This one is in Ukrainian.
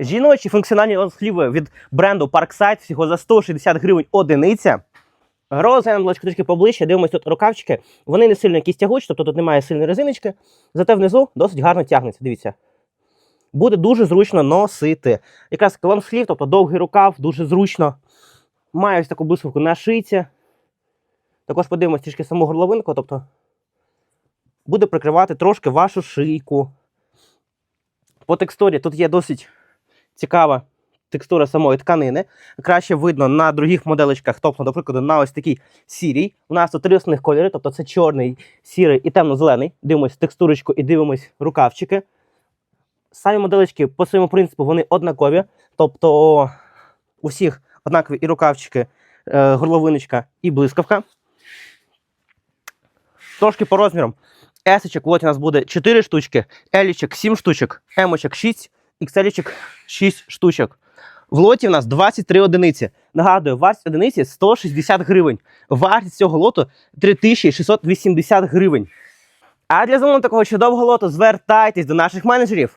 Жіночі функціональні лонсліви від бренду Parkside всього за 160 гривень одиниця. Розглянемо трішки поближче, дивимось тут рукавчики. Вони не сильно якісь тягучі, тобто тут немає сильної резиночки, зате внизу досить гарно тягнеться. Дивіться. Буде дуже зручно носити. Якраз лонслів, тобто довгий рукав, дуже зручно. Має ось таку блискавку на шийці. Також подивимось трішки саму горловинку, тобто буде прикривати трошки вашу шийку. По текстурі тут є досить цікава текстура самої тканини. Краще видно на других моделечках, тобто, до прикладу, на ось такій сірій. У нас тут три основних кольори, тобто це чорний, сірий і темно-зелений. Дивимось текстурочку і дивимось рукавчики. Самі моделечки по своєму принципу вони однакові, тобто у всіх однакові і рукавчики, е, горловиночка і блискавка. Трошки по розмірам. Есочок, от у нас буде 4 штучки, елічок 7 штучок, емочок 6, ікселічок 6 штучок. В лоті у нас 23 одиниці. Нагадую, вартість одиниці 160 гривень. Вартість цього лоту 3680 гривень. А для замовлення такого чудового лоту звертайтесь до наших менеджерів.